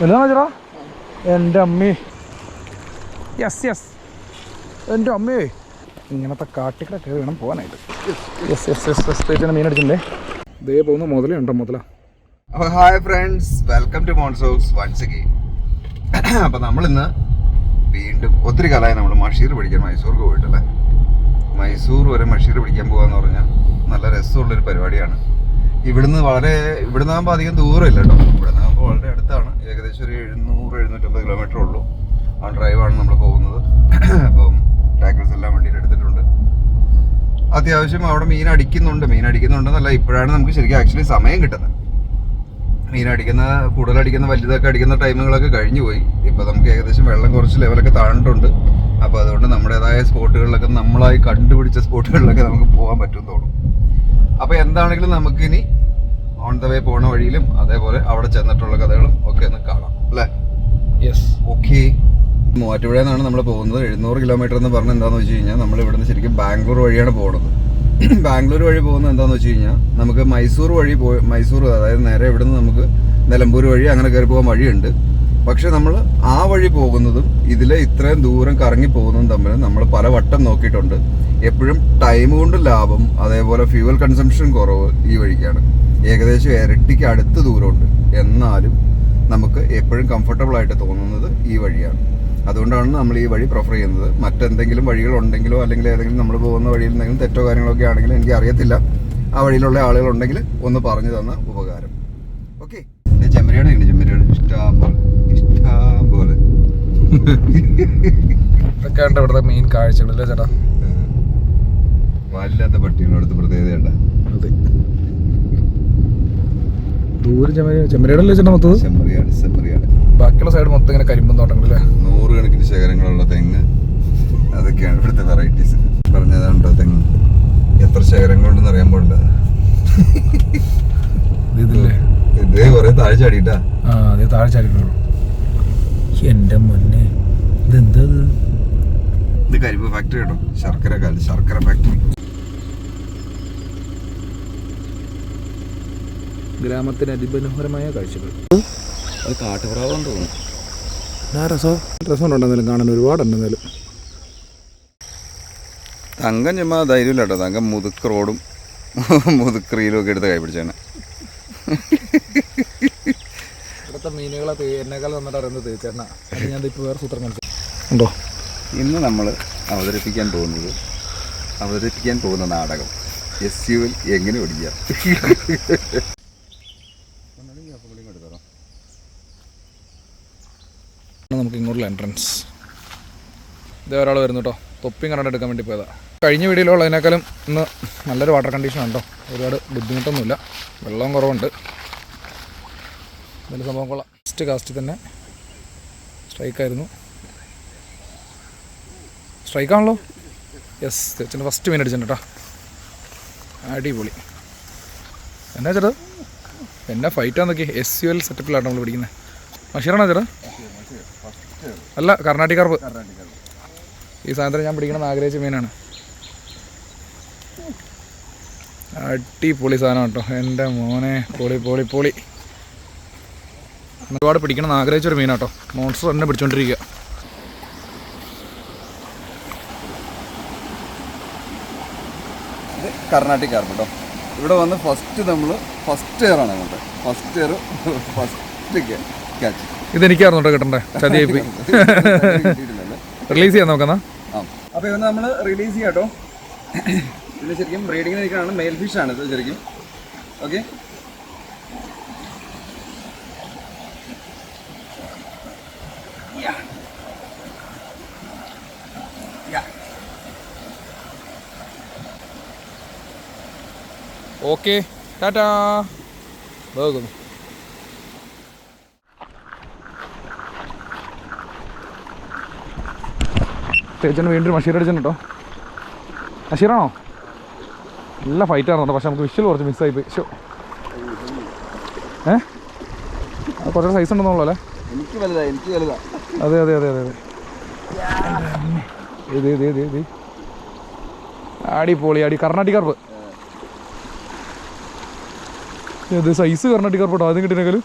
വലുതാണോ എന്റെ അമ്മേ. യെസ് യെസ് എന്റെ അമ്മേ. ഇങ്ങനത്തെ കാട്ടിക്കട കയറി വേണം പോകാനായിട്ട്. യെസ് യെസ് യെസ് യെസ് തേച്ചാണ് മീൻ അടിച്ചിട്ടുണ്ടേ ദേ പോകുന്ന മുതലേ ഉണ്ടോ മുതല? ഹായ് ഫ്രണ്ട്സ് വെൽക്കം ടു മോൺസോസ് വൺസ് അഗെയിൻ അപ്പോൾ നമ്മളിന്ന് വീണ്ടും ഒത്തിരി കാലമായി നമ്മൾ മഷീർ പിടിക്കാൻ മൈസൂർക്ക് പോയിട്ടല്ലേ? മൈസൂർ വരെ മഷീർ പിടിക്കാൻ പോകാന്ന് പറഞ്ഞാൽ നല്ല രസമുള്ളൊരു പരിപാടിയാണ്. ഇവിടുന്ന് വളരെ ഇവിടുന്ന് ആകുമ്പോൾ അധികം ദൂരമില്ല കേട്ടോ. ഇവിടുന്ന് ആകുമ്പോൾ വളരെ അടുത്താണ്. ഏകദേശം ഒരു എഴുന്നൂറ് എഴുന്നൂറ്റമ്പത് കിലോമീറ്റർ ഉള്ളൂ. ആ ഡ്രൈവാണ് നമ്മൾ പോകുന്നത്. അപ്പം ടാക്കിൾസ് എല്ലാം വണ്ടിയിൽ എടുത്തിട്ടുണ്ട്. അത്യാവശ്യം അവിടെ മീൻ അടിക്കുന്നുണ്ട്. മീൻ അടിക്കുന്നുണ്ടെന്നല്ല ഇപ്പോഴാണ് നമുക്ക് ശരിക്കും ആക്ച്വലി സമയം കിട്ടുന്നത്. മീൻ അടിക്കുന്ന കൂടുതൽ അടിക്കുന്ന വലുതൊക്കെ അടിക്കുന്ന ടൈമുകളൊക്കെ കഴിഞ്ഞു പോയി. ഇപ്പോൾ നമുക്ക് ഏകദേശം വെള്ളം കുറച്ച് ലെവലൊക്കെ താഴ്ന്നിട്ടുണ്ട് അപ്പോൾ അതുകൊണ്ട് നമ്മുടേതായ സ്പോട്ടുകളിലൊക്കെ നമ്മളായി കണ്ടുപിടിച്ച സ്പോട്ടുകളിലൊക്കെ നമുക്ക് പോകാൻ പറ്റും തോന്നും. അപ്പോൾ എന്താണെങ്കിലും നമുക്കിനി ഓൺ ദ വേ പോണ വഴിയിലും അതേപോലെ അവിടെ ചെന്നിട്ടുള്ള കഥകളും ഒക്കെ ഒന്ന് കാണാം അല്ലേ? യെസ് ഓക്കെ മൂവാറ്റുപുഴ എന്നാണ് നമ്മൾ പോകുന്നത്. എഴുന്നൂറ് കിലോമീറ്റർ എന്ന് പറഞ്ഞാൽ എന്താണെന്ന് വെച്ച് കഴിഞ്ഞാൽ നമ്മൾ ഇവിടുന്ന് ശരിക്കും ബാംഗ്ലൂർ വഴിയാണ് പോകുന്നത് ബാംഗ്ലൂർ വഴി പോകുന്നത് എന്താണെന്ന് വെച്ച് കഴിഞ്ഞാൽ നമുക്ക് മൈസൂർ വഴി പോയി മൈസൂർ അതായത് നേരെ ഇവിടുന്ന് നമുക്ക് നിലമ്പൂർ വഴി അങ്ങനെ കയറി പോകാൻ വഴിയുണ്ട്. പക്ഷെ നമ്മൾ ആ വഴി പോകുന്നതും ഇതിലെ ഇത്രയും ദൂരം കറങ്ങി പോകുന്നതും തമ്മിൽ നമ്മൾ പല വട്ടം നോക്കിയിട്ടുണ്ട്. എപ്പോഴും ടൈം കൊണ്ട് ലാഭം അതേപോലെ ഫ്യൂവൽ കൺസംഷൻ കുറവ് ഈ വഴിക്കാണ്. ഏകദേശം ഇരട്ടിക്ക് അടുത്ത് ദൂരമുണ്ട്. എന്നാലും നമുക്ക് എപ്പോഴും കംഫർട്ടബിൾ ആയിട്ട് തോന്നുന്നത് ഈ വഴിയാണ്. അതുകൊണ്ടാണ് നമ്മൾ ഈ വഴി പ്രിഫർ ചെയ്യുന്നത്. മറ്റെന്തെങ്കിലും വഴികളുണ്ടെങ്കിലോ അല്ലെങ്കിൽ ഏതെങ്കിലും നമ്മൾ പോകുന്ന വഴിയിൽ എന്തെങ്കിലും തെറ്റോ കാര്യങ്ങളൊക്കെ ആണെങ്കിലും എനിക്ക് അറിയത്തില്ല. ആ വഴിയിലുള്ള ആളുകളുണ്ടെങ്കിൽ ഒന്ന് പറഞ്ഞു തന്ന ഉപകാരം. ഓക്കെ ചെമ്മരിയാട് ഉണ്ട് ചെമ്മരിയാട് ഇഷ്ടം പോലെ ഇഷ്ടം പോലെ ഇതൊക്കെ ഉണ്ട് ഇവിടുത്തെ മെയിൻ കാഴ്ചകളല്ലേ ചേട്ടാ പാലില്ലാത്ത പട്ടികളടുത്ത് പ്രത്യേകതയുണ്ട് അതെ. ദൂരം ചെമ്മരി ചെമ്മരിയാടല്ലേ ചേട്ടൻ മൊത്തത്? ചെമ്മരിയാട് ചെമ്മരിയാട്. ബാക്കിയുള്ള സൈഡ് മൊത്തം ഇങ്ങനെ കരിമ്പൻ തോട്ടങ്ങളല്ലേ നൂറുകണക്കിന് ശേഖരങ്ങളുള്ള തെങ്ങ്. അതൊക്കെയാണ് ഇവിടുത്തെ വെറൈറ്റീസ് പറഞ്ഞതാണ്ടോ തെങ്ങ്? എത്ര ശേഖരങ്ങളുണ്ടെന്ന് അറിയാൻ പാടില്ല. ഇതേ കുറെ താഴെ ചാടിയിട്ടാ. ആ അതേ താഴെ ചാടിക്കുള്ളൂ എന്റെ മുന്നേ ഇതെന്താ ഇത്? ഇത് കരിമ്പ് ഫാക്ടറി കേട്ടോ ശർക്കര കാൽ ശർക്കര ഫാക്ടറി ഗ്രാമത്തിന് അതിമനോഹരമായ കാഴ്ചകൾ. അത് കാട്ടുപ്രാവെന്ന് തോന്നുന്നു. രസം? രസമുണ്ട് എന്തായാലും കാണാൻ ഒരുപാടുണ്ടെന്നാലും തങ്കം ചുമ്മാ ധൈര്യമില്ല കേട്ടോ തങ്കം മുതുക്ക് റോഡും മുതുക്ക് റീലും ഒക്കെ എടുത്ത് കൈപിടിച്ചാണ് ഇവിടുത്തെ മീനുകളെ എന്നെക്കാൾ നന്നായിട്ട് അറിയുന്നത് തേച്ചേട്ടന. ഞാൻ ഇപ്പോൾ വേറെ സൂത്രം കാണിച്ചു. ഉണ്ടോ? ഇന്ന് നമ്മൾ അവതരിപ്പിക്കാൻ പോകുന്നത് അവതരിപ്പിക്കാൻ പോകുന്ന നാടകം. എസ് യുവിൽ എങ്ങനെ ഓടിക്കാം എൻട്രൻസ് ഇതേ ഒരാൾ വരുന്നു കേട്ടോ തൊപ്പിയും കറണ്ട് എടുക്കാൻ വേണ്ടി പോയതാ. കഴിഞ്ഞ വീഡിയോയിലുള്ളതിനേക്കാളും ഇന്ന് നല്ലൊരു വാട്ടർ കണ്ടീഷൻ ഉണ്ടോ ഒരുപാട് ബുദ്ധിമുട്ടൊന്നുമില്ല. വെള്ളവും കുറവുണ്ട്. നല്ല സംഭവം കൊള്ളാം. ഫസ്റ്റ് കാസ്റ്റിൽ തന്നെ സ്ട്രൈക്കായിരുന്നു സ്ട്രൈക്കാണല്ലോ യെസ് ചേച്ചന്റെ ഫസ്റ്റ് മീൻ അടിച്ചിട്ടുണ്ട് കേട്ടോ അടിപൊളി. എന്നാ ചേട്ടാ? എന്നാ ഫൈറ്റാന്നൊക്കെ എസ് യു എൽ സെറ്റപ്പിലാണ് നമ്മൾ പിടിക്കുന്നത് മഷീറാണോ ചേട്ടാ? അല്ല കർണാട്ടിക് കറുപ്പ്. ഈ സാധനത്തിന് ഞാൻ പിടിക്കണമെന്ന് ആഗ്രഹിച്ച മീനാണ്. അടിപൊളി സാധനം കേട്ടോ. എന്റെ മോനെ പൊളി പൊളി പൊളി. ഒരുപാട് പിടിക്കണമെന്ന് ആഗ്രഹിച്ചൊരു മീനാട്ടോ. മോൺസ്റ്റർ തന്നെ പിടിച്ചോണ്ടിരിക്കുക ഇത് കർണാട്ടിക് കാർപ്പ് കേട്ടോ. ഇവിടെ വന്ന് ഫസ്റ്റ് നമ്മൾ ഫസ്റ്റ് ഇയർ ആണ് അങ്ങോട്ട്. ഫസ്റ്റ് ഇയർ ഫസ്റ്റ് ഇതെനിക്കായിരുന്നു കേട്ടോ കിട്ടണ്ടേ? ചതിയായി പോയി റിലീസ് ചെയ്യാൻ നോക്കുന്ന അപ്പൊ അപ്പോൾ ഇവന്ന് നമ്മൾ റിലീസ് ചെയ്യാം കേട്ടോ. ശരിക്കും ബ്രീഡിങ്ങിന് നിൽക്കുന്നതാണ് മെയിൽ ഫിഷ് ആണ് ഇത് ശരിക്കും. ഓക്കെ ഓക്കെ ടാറ്റാ പോകുന്നു ചേച്ചന് വീണ്ടും മഷീർ അടിച്ചിട്ടുണ്ടോ മഷീറാണോ നല്ല ഫൈറ്റ് ആയിരുന്നു പക്ഷെ നമുക്ക് വിഷ്വൽ കുറച്ച് മിസ്സായി പോയി ഷോ ഏ? അത് കുറച്ച് സൈസ് ഉണ്ടെന്നുള്ളൂ അല്ലേ? എനിക്ക് വലുതാ എനിക്ക് വലുതാ. അതെ അതെ അതെ അതെ അതെ. ഇത് ഇത് ഇത് ഇത് അടിപൊളി അടി കർണാട്ടിക് കർപ്പ് ഇത് സൈസ് കർണാട്ടിക് കർപ്പ് കേട്ടോ. ആദ്യം കിട്ടിയെങ്കിലും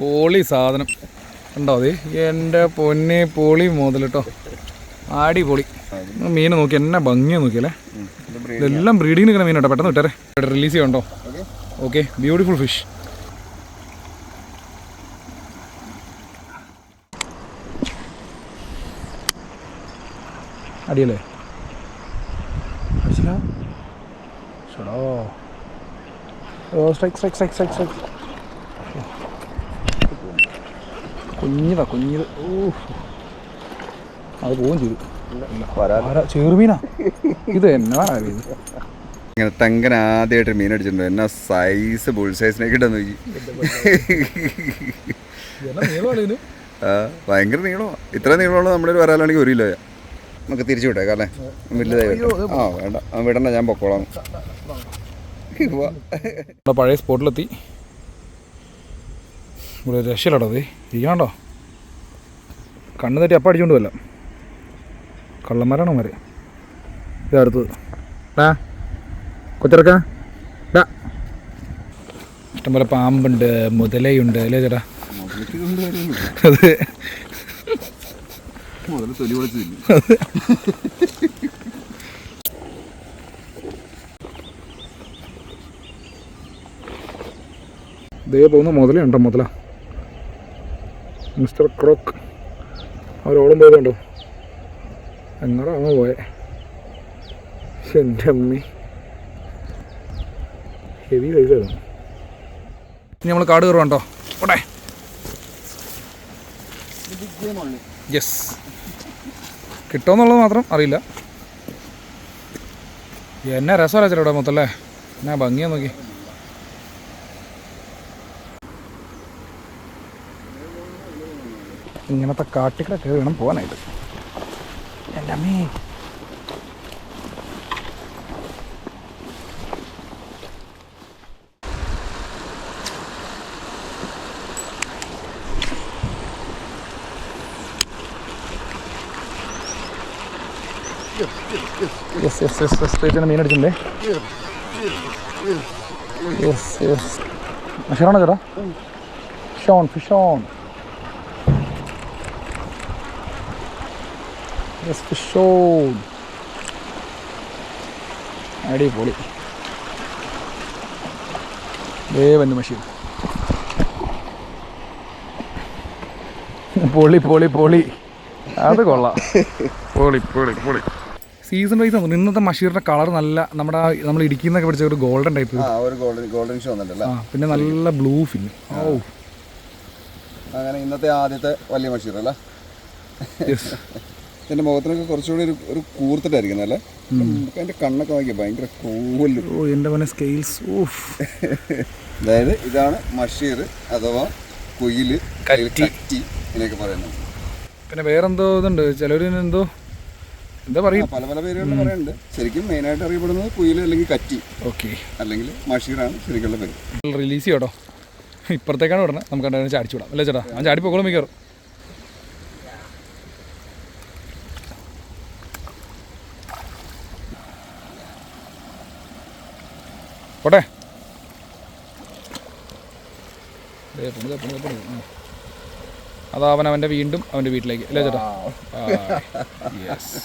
പോളി സാധനം. ഉണ്ടോ അതെ? എന്റെ പൊന്നെ പൊളി മുതൽ കേട്ടോ ആടി പൊളി മീനെ നോക്കി എന്നെ ഭംഗിയാ നോക്കിയല്ലേ ഇതെല്ലാം ബ്രീഡിങ് നിൽക്കുന്ന മീനുണ്ടോ പെട്ടെന്ന് വിട്ടേരെ. റിലീസ് ചെയ്യണ്ടോ? ഓക്കെ ബ്യൂട്ടിഫുൾ ഫിഷ് അടിയല്ലേ? അടിച്ചില്ല? ഷടോ ഓ strike strike strike strike strike കുഞ്ഞിതാ കുഞ്ഞിത് ഓ അത് പോവും ചെയ്തു? ചെറുമീനാ. ഇത് എന്നാ ഇത്? ഇങ്ങനെ തങ്കൻ ആദ്യമായിട്ട് മീൻ അടിച്ചിട്ടുണ്ട്. എന്നാ സൈസ് ബുൾ സൈസിനെ കിട്ടാൻ നോക്കി. ഭയങ്കര നീളമാണ് ഇത്ര നീളമുള്ള നമ്മുടെ ഒരു വരാലാണെങ്കിൽ ഒരു കിലോ നമുക്ക് തിരിച്ചു വിട്ടേക്കാം അല്ലേ? വലുതായി വരട്ടെ. ആ വേണ്ട. വിടണ്ട ഞാൻ പൊക്കോളാം. പഴയ സ്പോട്ടിലെത്തി ഇവിടെ രക്ഷയിലടാ അതെ ഇരിക്കണോ കണ്ണു തെറ്റി അപ്പം അടിച്ചുകൊണ്ട് വല്ല കള്ളന്മാരാണോ മാരെ ഇതടുത്ത് അടുത്തത്. ഡാ കൊച്ചിറക്ക. ഡാ. ഇഷ്ടംപോലെ പാമ്പുണ്ട് മുതലയുണ്ട് അല്ലേ ചേട്ടാ? അതെ. മുതൽ തൊലി പൊളിച്ച് തിന്നും. ദേ പോകുന്ന മുതലുണ്ടോ മുതല? Mister croak. അവരോളം പോയതുണ്ടോ അങ്ങ് പോയെ? എന്റെ അമ്മി. ഹെവി സൈസായിരുന്നു നമ്മൾ കാട് കയറുണ്ടോ ഓടെ യെസ് കിട്ടുമെന്നുള്ളത് മാത്രം അറിയില്ല. എന്നെ രസമല്ല ചേട്ടാ മൊത്തം അല്ലേ? എന്നാ ഭംഗിയാ നോക്കി. ഇങ്ങനത്തെ കാട്ടിക്കൂടെ കയറി വേണം പോകാനായിട്ട് എന്റെ അമ്മേ. യെസ് യെസ് യെസ് യെസ് തേച്ചിന് മീൻ അടിച്ചിട്ടുണ്ടേ യെസ് യെസ് ചേട്ടാ? Fish on fish on yes fish on അടിപൊളി ദേവന് മഷീൻ പൊളി പൊളി പൊളി. അത് കൊള്ളാം. പൊളി പൊളി പൊളി. സീസൺ വൈസ് ആണ് ഇന്നത്തെ മഷീറിന്റെ കളർ നല്ല നമ്മുടെ നമ്മൾ ഇടുക്കിന്നൊക്കെ പിടിച്ച ഒരു ഗോൾഡൻ ടൈപ്പ് ആ ഒരു ഗോൾഡൻ ഗോൾഡൻ ഷോ ആ പിന്നെ നല്ല ബ്ലൂ ഫിൻ ഓ അങ്ങനെ ഇന്നത്തെ ആദ്യത്തെ വലിയ മഷീർ അല്ലേ യെസ് എന്റെ മുഖത്തിനൊക്കെ കുറച്ചുകൂടി ഒരു ഒരു കൂർത്തിട്ടായിരിക്കുന്നത് അല്ലേ? നമുക്ക് കണ്ണൊക്കെ നോക്കി ഭയങ്കര കൂവൽ. ഓ എന്റെ മനെ സ്കെയിൽസ് അതായത് ഇതാണ് മഷീർ അഥവാ കുയിൽ കറ്റി. കറ്റി എന്നൊക്കെ പറയുന്നത്. പിന്നെ വേറെന്തോ ഇതുണ്ട് ചിലവരിന് എന്തോ എന്താ പറയുക പല പല പേരുകൾ പറയുന്നുണ്ട്. ശരിക്കും മെയിനായിട്ട് അറിയപ്പെടുന്നത് കുയിൽ അല്ലെങ്കിൽ കറ്റി ഓക്കെ. അല്ലെങ്കിൽ മഷീറാണ് ശരിക്കുള്ള പേര്. റിലീസ് ചെയ്യട്ടോ ഇപ്പുറത്തേക്കാണ് വിടണേ. നമുക്ക് ചാടിച്ചു വിടാം. അല്ലേ ചേട്ടാ? ഞാൻ ചാടി പോകണം മിക്കവാറും. പോട്ടെ. ദേ പോണു, ദേ പോണു, ദേ പോണു. ആ. അതാ അവൻ അവന്റെ വീണ്ടും അവന്റെ വീട്ടിലേക്ക്. അല്ലേ ചേട്ടാ? യെസ്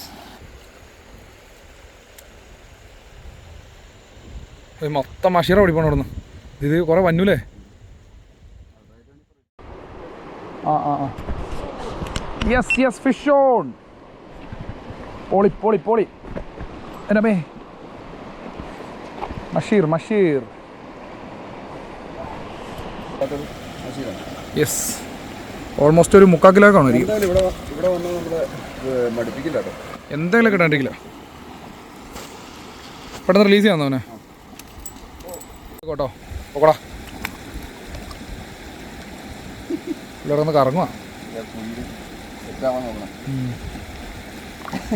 മൊത്തം മഷീറ ഓടിപ്പോണം അവിടെ ഇത് കുറേ വന്നൂലേ ആ ആ ആ. യെസ് യെസ് ഫിഷ് ഓൺ പോളി പോളി പോളി. എന്നമേ മഷീർ മഷീർ യെസ് ഓൾമോസ്റ്റ് ഒരു മുക്കാൽ കിലോ കാണും എന്തായാലും കിട്ടാണ്ടിരിക്കില്ല. പെട്ടെന്ന് റിലീസ് ചെയ്യാൻ അവനെ. കേട്ടോ പോക്കടാ ഇവിടെ ഒന്ന് കറങ്ങുക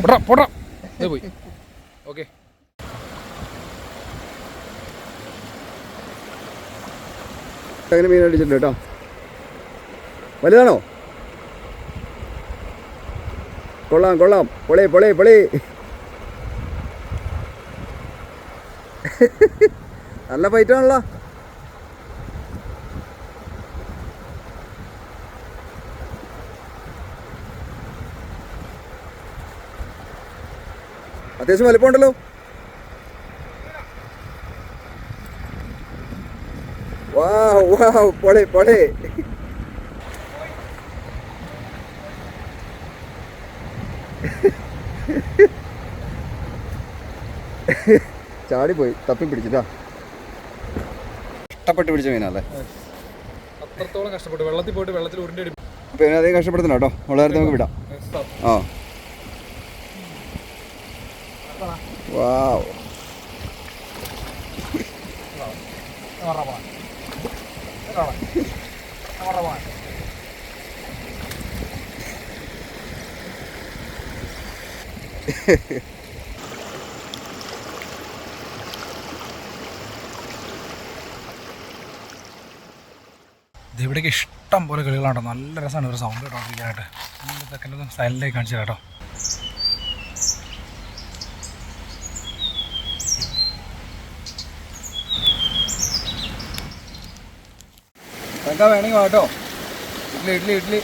പോട്ടാ പോട്ടാ പോയി. ഓക്കെ അങ്ങനെ മീൻ അടിച്ചിട്ടുണ്ട് കേട്ടോ. വലുതാണോ? കൊള്ളാം കൊള്ളാം. പൊളി പൊളി പൊളി. നല്ല ഫൈറ്റാണല്ലോ അത്യാവശ്യം വലിപ്പമുണ്ടല്ലോ. Pole, പൊളി പൊളി ചാടിപ്പോയി തപ്പി പിടിച്ചിട്ടാ കഷ്ടപ്പെട്ട് പിടിച്ച മീനല്ലേ അത്രത്തോളം കഷ്ടപ്പെട്ടു വെള്ളത്തിൽ പോയിട്ട് വെള്ളത്തിൽ ഉരുണ്ടി അപ്പൊ ഇവനെ അധികം കഷ്ടപ്പെടുത്തണം കേട്ടോ വളരെ നമുക്ക് വിടാം ആ വാവ് ഇവിടേക്ക് ഇഷ്ടം പോലെ കളികളാണ് കേട്ടോ നല്ല രസമാണ് ഒരു സൗണ്ട് കേട്ടോണ്ടിരിക്കാനായിട്ട് സെക്കൻഡ് സൈലന്റായി കാണിച്ചു കേട്ടോ തങ്ക വേണമെങ്കിൽ വാട്ടോ ഇഡ്ഡലി ഇഡ്ഡലി ഇഡ്ഡലി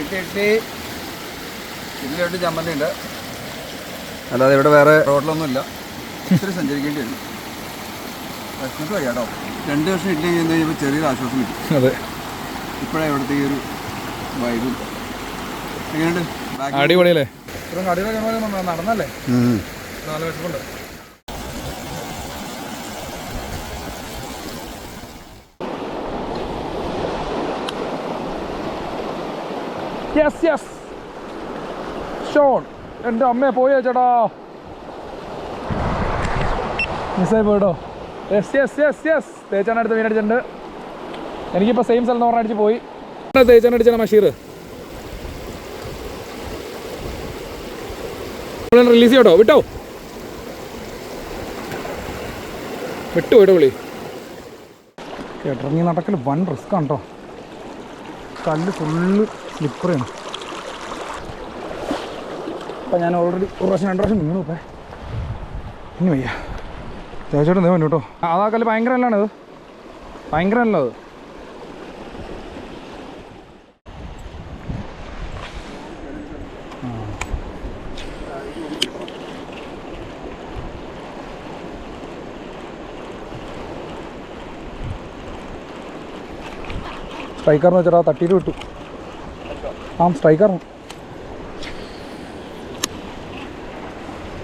ഇഡ്ഡലി ഇഡ്ഡലി ഇഡ്ഡലി ഉണ്ട് ചമ്മന്തി ഉണ്ട്. അല്ലാതെ ഇവിടെ വേറെ റോഡിലൊന്നും ഇല്ല ഇത്തിരി സഞ്ചരിക്കേണ്ടി വരും. വിഷമത്ത് കഴിയാട്ടോ കേട്ടോ. രണ്ട് വർഷം ഇഡ്ഡലി ചെയ്യുന്ന കഴിയുമ്പോൾ ചെറിയൊരു ആശ്വാസം കിട്ടും. അതെ. ഇപ്പോഴാണ് ഇവിടുത്തെ ഈ ഒരു വൈബും എങ്ങനെയുണ്ട്? അടിപൊളിയല്ലേ? ഇത്രയും അടിപൊളി നടന്നല്ലേ? നാല് വർഷം വിഷമുണ്ട് യെസ് യെസ് ഷോൺ എന്റെ അമ്മയെ പോയോ ചേട്ടാ മിസ്സായി പോയിട്ടോ. യെസ് യെസ് യെസ് യെസ് തേച്ചാൻ അടുത്ത് മീനടിച്ചിട്ടുണ്ട് എനിക്കിപ്പോൾ സെയിം സ്ഥലം പറഞ്ഞ അടിച്ച് പോയി. തേച്ചാൻ അടിച്ചാണ് മഷീർ റിലീസ് ചെയ്യട്ടോ. വിട്ടോ. വിട്ടു വിട വിളി ഇറങ്ങി നടക്കൽ വൺ റിസ്ക് ആണ് കേട്ടോ കല്ല് ഫുള്ള് സ്ലിപ്പറാണ് അപ്പം ഞാൻ ഓൾറെഡി ഒരു പ്രാവശ്യം രണ്ട് പ്രാവശ്യം വീണു ഇപ്പം. ഇനി വയ്യ. ചേച്ചോട്ട് നീ വന്നു കേട്ടോ. അതാ കല്ല് ഭയങ്കര അല്ലാണ് ഭയങ്കര അല്ല സ്ട്രൈക്കറിന് വെച്ചാൽ ആ തട്ടിയിട്ട് വിട്ടു ആ സ്ട്രൈക്കറിന്.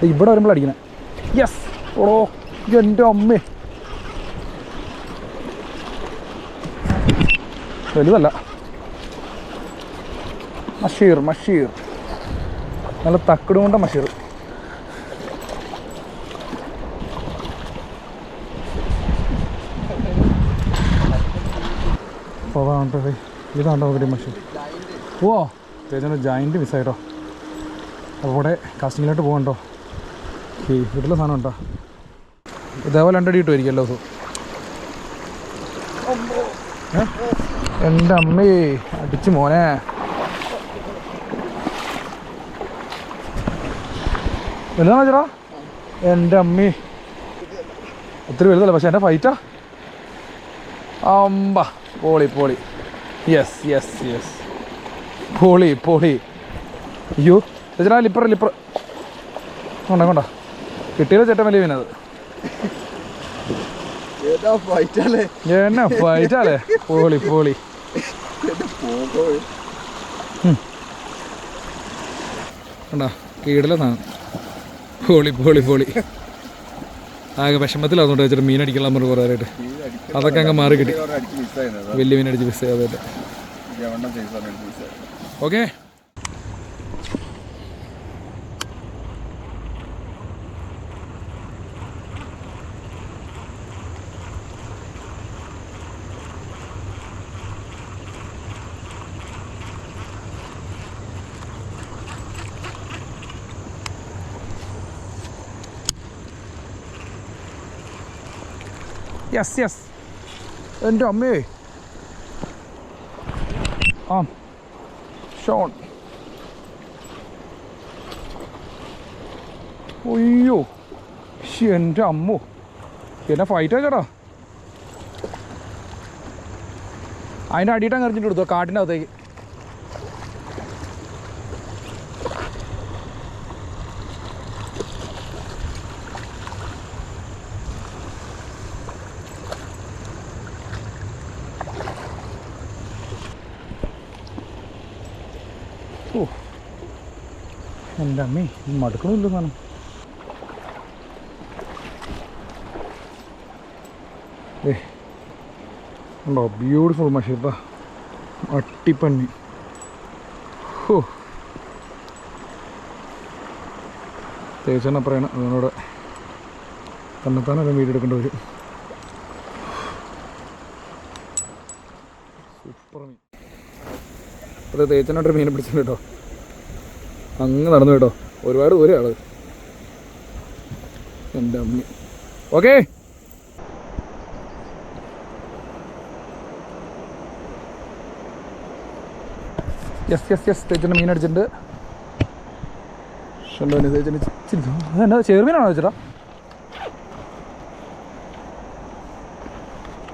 ഇവിടെ വരുമ്പോൾ അടിക്കണേ. യെസ് ഓടോ എന്റെ അമ്മേ. വലുതല്ല. മഷീർ മഷീർ. നല്ല തക്കിടുകൊണ്ട മഷീർ. അതാണ്ടേ ഇതാണ്ടോ ഒരു മഷീൻ ഓ ചേച്ചന്റെ ജോയിന്റ് മിസ്സായിട്ടോ അപ്പോൾ ഇവിടെ കാസ്റ്റിങ്ങിലോട്ട് പോകണ്ടോ ഈ വീട്ടിലെ സാധനം ഉണ്ടോ? ഇതേപോലെ രണ്ടടി കിട്ടുമായിരിക്കും എല്ലാ എന്റെ അമ്മേ അടിച്ച് മോനെ. വലുതാണോ ചേട്ടാ? എന്റെ അമ്മേ. ഒത്തിരി വലുതല്ല പക്ഷെ എന്റെ ഫൈറ്റാ അമ്പ പോളി പോളി. യെസ് യെസ് യെസ് പോളി പോളി അയ്യോ ചേട്ടാ ലിപ്പർ ലിപ്പർ കൊണ്ട കൊണ്ട. കിട്ടിയത് ചേട്ടൻ വലിയ വിനത് എന്നാ ഫൈറ്റാലേ പോളി പോളി. കണ്ടാ കീടലെന്നാണ് പോളി പോളി പോളി. ആകെ വിഷമത്തിലാന്നുകൊണ്ട് വെച്ചിട്ട് മീൻ അടിക്കണം പറഞ്ഞു പറയാനായിട്ട് അതൊക്കെ അങ്ങ് മാറി കിട്ടി വലിയ മീൻ അടിച്ച് മിസ് ചെയ്യാതെ ഓക്കെ യെസ് യെസ് എന്റെ അമ്മേ ആ ഷോൺ ശ്ശി, എന്റെ അമ്മോ പിന്നെ ഫൈറ്റ് ചേട്ടാ അതിന്റെ അടിയിട്ടാണ് എറിഞ്ഞിട്ട് കൊടുത്തോ കാട്ടിന്റെ അകത്തേക്ക് എന്റെ അമ്മേ മടുക്കണില്ല സാധനം? ഏ ഉണ്ടോ ബ്യൂട്ടിഫുൾ മഷീർത്ത അട്ടിപ്പന്നി. ഹോ. തേച്ചെണ്ണ പറയണം അതിനോട് തന്നെത്താനും വീഡിയോ എടുക്കേണ്ടി വരും. സൂപ്പർ മീൻ. തേച്ചനോട്ടൊരു മീനെ പിടിച്ചിട്ടുണ്ട് കേട്ടോ. അങ്ങ് നടന്നു കേട്ടോ. ഒരുപാട് ദൂരെ ആൾ എന്റെ അമ്മ. ഓക്കേ. യെസ് യെസ് യെസ് തേച്ചന്റെ മീൻ അടിച്ചിട്ടുണ്ട്. ഷണ്ടോന് തേച്ചന് എന്നാ ചെയർമീനാണോ ചേട്ടാ?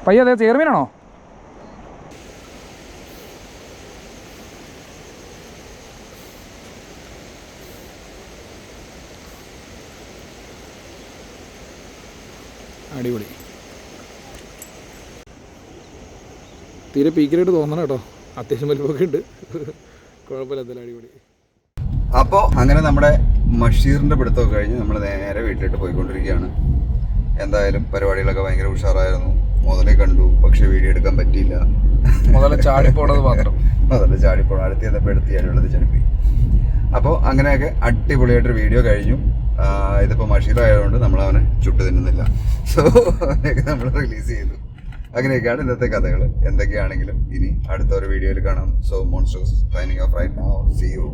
പയ്യ അതെ ചെയർമീനാണോ അടിപൊളി. തീരെ പീക്കിലായിട്ട് തോന്നണം കേട്ടോ. അത്യാവശ്യം വലിപ്പമൊക്കെ ഉണ്ട് കുഴപ്പമില്ല എന്തായാലും അടിപൊളി. അപ്പോൾ അങ്ങനെ നമ്മുടെ മഷീറിന്റെ പിടുത്തമൊക്കെ കഴിഞ്ഞ് നമ്മൾ നേരെ വീട്ടിലോട്ട് പോയിക്കൊണ്ടിരിക്കുകയാണ്. എന്തായാലും പരിപാടികളൊക്കെ ഭയങ്കര ഉഷാറായിരുന്നു. മുതലേ കണ്ടു പക്ഷെ വീഡിയോ എടുക്കാൻ പറ്റിയില്ല. മുതലേ ചാടിപ്പോണത് മാത്രം. മുതലേ ചാടിപ്പോണം അടുത്ത് ചെന്നപ്പോൾ എടുത്ത് ചടിപ്പോയി അപ്പോൾ അങ്ങനെയൊക്കെ അടിപൊളിയായിട്ടൊരു വീഡിയോ കഴിഞ്ഞു. ഇതിപ്പോ മഷീർ ആയതുകൊണ്ട് നമ്മൾ അവനെ ചുട്ടു തിന്നുന്നില്ല. സോ അവനെയൊക്കെ നമ്മൾ റിലീസ് ചെയ്തു. അങ്ങനെയൊക്കെയാണ് ഇന്നത്തെ കഥകൾ എന്തൊക്കെയാണെങ്കിലും ഇനി അടുത്ത ഒരു വീഡിയോയിൽ കാണാം. So monsters of right now see you